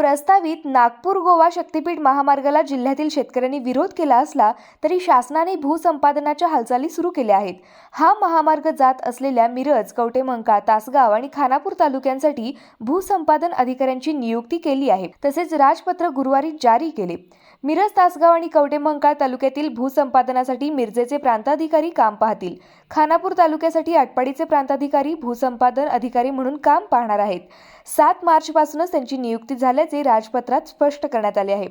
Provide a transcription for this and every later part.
प्रस्तावित नागपूर गोवा शक्तीपीठ महामार्गाला जिल्ह्यातील शेतकऱ्यांनी विरोध केला असला तरी शासनाने भूसंपादनाच्या हालचाली सुरू केल्या आहेत. हा महामार्ग जात असलेल्या मिरज कवटेमंका तासगाव आणि खानापूर तालुक्यांसाठी भूसंपादन अधिकाऱ्यांची नियुक्ती केली आहे तसेच राजपत्र गुरुवारी जारी केले. मिरज तासगाव आणि कवटेमंका तालुक्यातील भूसंपादनासाठी मिरजेचे प्रांताधिकारी काम पाहतील. खानापूर तालुक्यासाठी आटपाडीचे प्रांताधिकारी भूसंपादन अधिकारी म्हणून काम पाहणार आहेत. सात मार्चपासूनच त्यांची नियुक्ती झाल्याचे राजपत्रात स्पष्ट करण्यात आले आहे.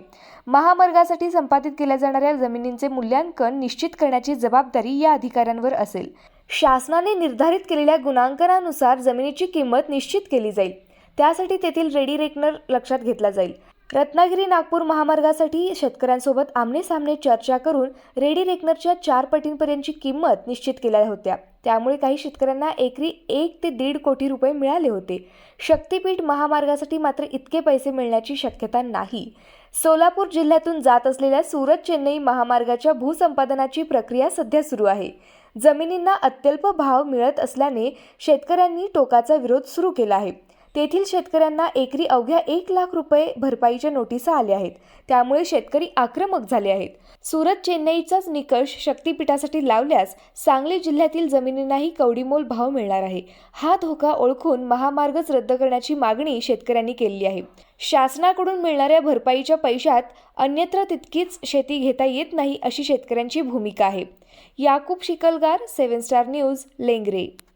महामार्गासाठी संपादित केल्या जाणाऱ्या जमिनींचे मूल्यांकन निश्चित करण्याची जबाबदारी या अधिकाऱ्यांवर असेल. शासनाने निर्धारित केलेल्या गुणांकनानुसार जमिनीची किंमत निश्चित केली जाईल. त्यासाठी तेथील रेडी रेकनर लक्षात घेतला जाईल. रत्नागिरी नागपूर महामार्गासाठी शेतकऱ्यांसोबत आमने सामने चर्चा करून रेडी रेकनरच्या चार पटींपर्यंतची किंमत निश्चित केल्या होत्या. त्यामुळे काही शेतकऱ्यांना एकरी एक ते दीड कोटी रुपये मिळाले होते. शक्तीपीठ महामार्गासाठी मात्र इतके पैसे मिळण्याची शक्यता नाही. सोलापूर जिल्ह्यातून जात असलेल्या सुरत चेन्नई महामार्गाच्या भूसंपादनाची प्रक्रिया सध्या सुरू आहे. जमिनींना अत्यल्प भाव मिळत असल्याने शेतकऱ्यांनी टोकाचा विरोध सुरू केला आहे. तेथील शेतकऱ्यांना एकरी अवघ्या एक लाख रुपये भरपाईच्या नोटिसा आल्या आहेत. त्यामुळे शेतकरी आक्रमक झाले आहेत. सुरत चेन्नईचाच निकष शक्तीपीठासाठी लावल्यास सांगली जिल्ह्यातील जमिनींनाही कवडीमोल भाव मिळणार आहे. हा धोका ओळखून महामार्गच रद्द करण्याची मागणी शेतकऱ्यांनी केली आहे. शासनाकडून मिळणाऱ्या भरपाईच्या पैशात अन्यत्र तितकीच शेती घेता येत नाही अशी शेतकऱ्यांची भूमिका आहे. Yakub Shikalgar seven star news Lengre.